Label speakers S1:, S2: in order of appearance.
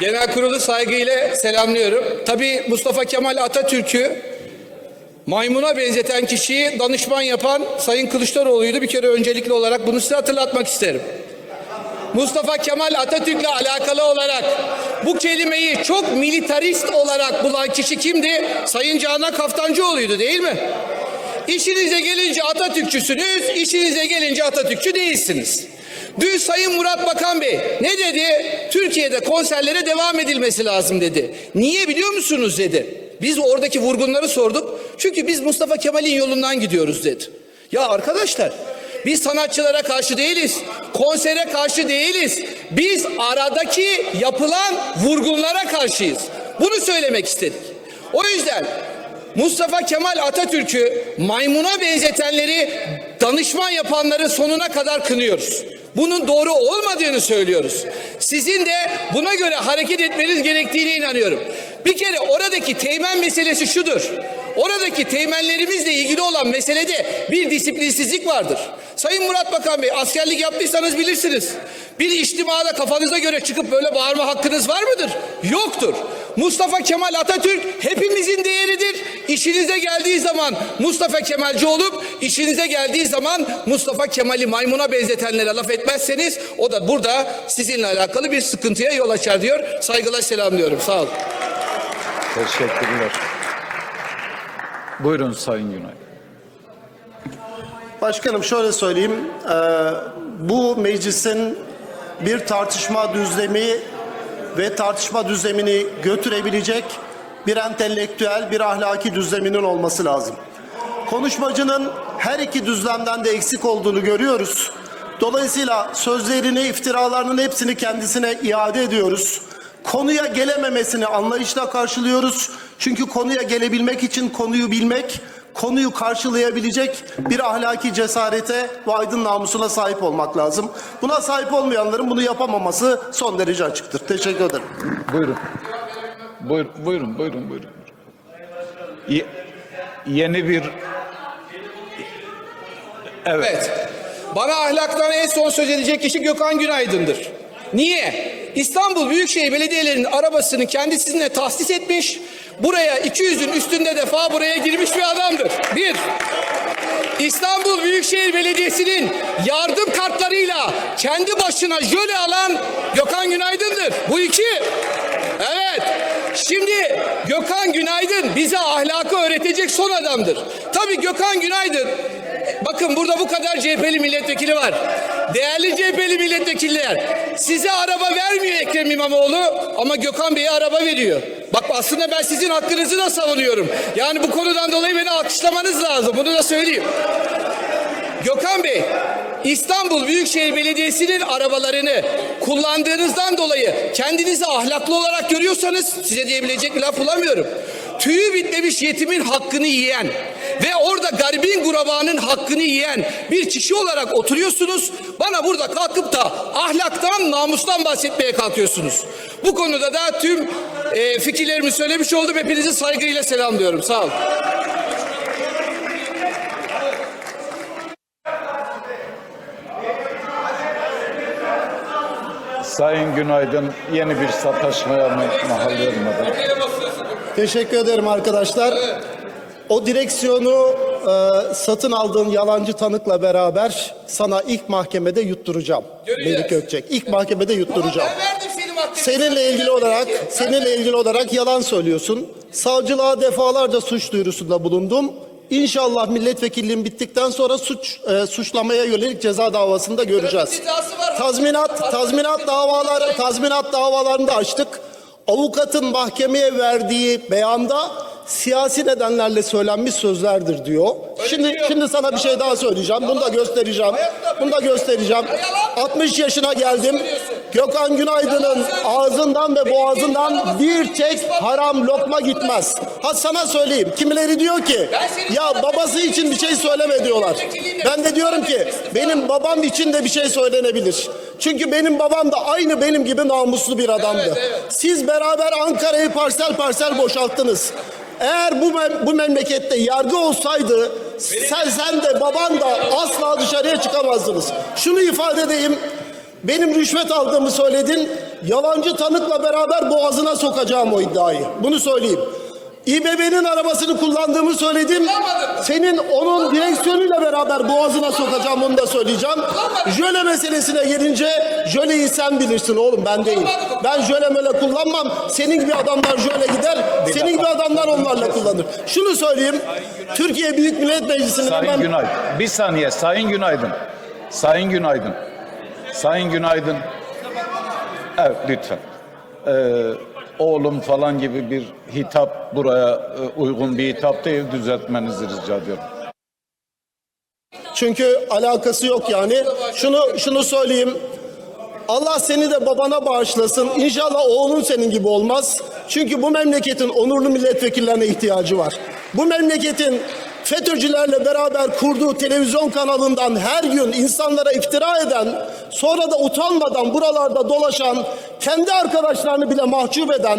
S1: Genel kurulu saygıyla selamlıyorum. Tabii Mustafa Kemal Atatürk'ü maymuna benzeten kişiyi danışman yapan Sayın Kılıçdaroğlu'ydu. Bir kere öncelikli olarak bunu size hatırlatmak isterim. Mustafa Kemal Atatürk'le alakalı olarak bu kelimeyi çok militarist olarak bulan kişi kimdi? Sayın Canan Kaftancıoğlu'ydu değil mi? İşinize gelince Atatürkçüsünüz, işinize gelince Atatürkçü değilsiniz. Dün Sayın Murat Bakan Bey ne dedi? Türkiye'de konserlere devam edilmesi lazım dedi. Niye biliyor musunuz dedi. Biz oradaki vurgunları sorduk. Çünkü biz Mustafa Kemal'in yolundan gidiyoruz dedi. Ya arkadaşlar biz sanatçılara karşı değiliz. Konsere karşı değiliz. Biz aradaki yapılan vurgunlara karşıyız. Bunu söylemek istedik. O yüzden Mustafa Kemal Atatürk'ü maymuna benzetenleri danışman yapanları sonuna kadar kınıyoruz. Bunun doğru olmadığını söylüyoruz. Sizin de buna göre hareket etmeniz gerektiğine inanıyorum. Bir kere oradaki teğmen meselesi şudur. Oradaki teğmenlerimizle ilgili olan meselede bir disiplinsizlik vardır. Sayın Murat Bakan Bey askerlik yaptıysanız bilirsiniz. Bir içtimada kafanıza göre çıkıp böyle bağırma hakkınız var mıdır? Yoktur. Mustafa Kemal Atatürk hepimizin değeridir. İşinize geldiği zaman Mustafa Kemalci olup işinize geldiği zaman Mustafa Kemal'i maymuna benzetenlere laf etmezseniz o da burada sizinle alakalı bir sıkıntıya yol açar diyor. Saygılar selamlıyorum. Sağ olun.
S2: Teşekkürler. Buyurun Sayın Günay.
S3: Başkanım şöyle söyleyeyim. eee, bu meclisin bir tartışma düzlemi ve tartışma düzlemini götürebilecek bir entelektüel, bir ahlaki düzleminin olması lazım. Konuşmacının her iki düzlemden de eksik olduğunu görüyoruz. Dolayısıyla sözlerini, iftiralarının hepsini kendisine iade ediyoruz. Konuya gelememesini anlayışla karşılıyoruz. Çünkü konuya gelebilmek için konuyu bilmek, konuyu karşılayabilecek bir ahlaki cesarete ve aydın namusuna sahip olmak lazım. Buna sahip olmayanların bunu yapamaması son derece açıktır. Teşekkür ederim.
S2: Buyurun. Buyur, buyurun, buyurun, buyurun. Ye- yeni bir Evet.
S1: Evet. Bana ahlaktan en son söz edecek kişi Gökhan Günaydın'dır. Niye? İstanbul Büyükşehir Belediyelerinin arabasını kendisine tahsis etmiş. Buraya 200'ün üstünde defa buraya girmiş bir adamdır. Bir. İstanbul Büyükşehir Belediyesi'nin yardım kartlarıyla kendi başına jöle alan Gökhan Günaydın'dır. Bu iki. Evet. Şimdi Gökhan Günaydın bize ahlakı öğretecek son adamdır. Tabii Gökhan Günaydın Bakın burada bu kadar CHP'li milletvekili var. Değerli CHP'li milletvekiller. Size araba vermiyor Ekrem İmamoğlu ama Gökhan Bey'e araba veriyor. Aslında ben sizin hakkınızı da savunuyorum. Yani bu konudan dolayı beni alkışlamanız lazım. Bunu da söyleyeyim. Gökhan Bey, İstanbul Büyükşehir Belediyesi'nin arabalarını kullandığınızdan dolayı kendinizi ahlaklı olarak görüyorsanız size diyebilecek bir laf bulamıyorum. Tüyü bitmemiş yetimin hakkını yiyen ve orada garibin gurabanın hakkını yiyen bir kişi olarak oturuyorsunuz. Bana burada kalkıp da ahlaktan, namustan bahsetmeye kalkıyorsunuz. Bu konuda da tüm e, fikirlerimi söylemiş oldum. Hepinizi saygıyla selamlıyorum. Sağ olun.
S2: Sayın Günaydın yeni bir sataşmaya mahal vermeden.
S3: Teşekkür ederim arkadaşlar. O direksiyonu e, satın aldığın yalancı tanıkla beraber sana ilk mahkemede yutturacağım.
S1: Göreceğiz.
S3: Melik Gökçek. İlk mahkemede yutturacağım.
S1: Ben verdim senin hakkını.
S3: Seninle ilgili olarak seninle ilgili olarak yalan söylüyorsun. Savcılığa defalarca suç duyurusunda bulundum. İnşallah milletvekilliğim bittikten sonra suç e, suçlamaya yönelik ceza davasında göreceğiz. Tazminat tazminat davalar tazminat davalarını da açtık. Avukatın mahkemeye verdiği beyanda siyasi nedenlerle söylenmiş sözlerdir diyor. Şimdi
S1: diyor.
S3: şimdi sana bir şey daha söyleyeceğim. Bunu da göstereceğim. Bunu da göstereceğim. 60 yaşına geldim. Gökhan Günaydın'ın ağzından ve boğazından bir tek haram lokma gitmez. Ha sana söyleyeyim. Kimileri diyor ki ya babası için bir şey söyleme diyorlar. Ben de diyorum ki benim babam için de bir şey söylenebilir. Çünkü benim babam da aynı benim gibi namuslu bir adamdı. Siz beraber Ankara'yı parsel parsel boşalttınız. Eğer bu mem- bu memlekette yargı olsaydı sen sen de baban da asla dışarıya çıkamazdınız. Şunu ifade edeyim. Benim rüşvet aldığımı söyledin. yalancı tanıkla beraber boğazına sokacağım o iddiayı. Bunu söyleyeyim. İBB'nin arabasını kullandığımı söyledim. Senin onun direksiyonuyla beraber boğazına sokacağım onu da söyleyeceğim. Jöle meselesine gelince jöleyi sen bilirsin oğlum ben değil. Ben jöle möle kullanmam. Senin gibi adamlar jöle gider. Senin gibi adamlar onlarla kullanır. Şunu söyleyeyim. Türkiye Büyük Millet Meclisi'nin
S2: Sayın
S3: ben
S2: Günaydın. Bir saniye Sayın Günaydın. Sayın Günaydın. Sayın Günaydın. Evet lütfen. Ee, oğlum falan gibi bir hitap buraya e, uygun bir hitap değil düzeltmenizi rica ediyorum.
S3: Çünkü alakası yok yani. Şunu şunu söyleyeyim. Allah seni de babana bağışlasın. İnşallah oğlun senin gibi olmaz. Çünkü bu memleketin onurlu milletvekillerine ihtiyacı var. Bu memleketin FETÖ'cülerle beraber kurduğu televizyon kanalından her gün insanlara iftira eden, sonra da utanmadan buralarda dolaşan, kendi arkadaşlarını bile mahcup eden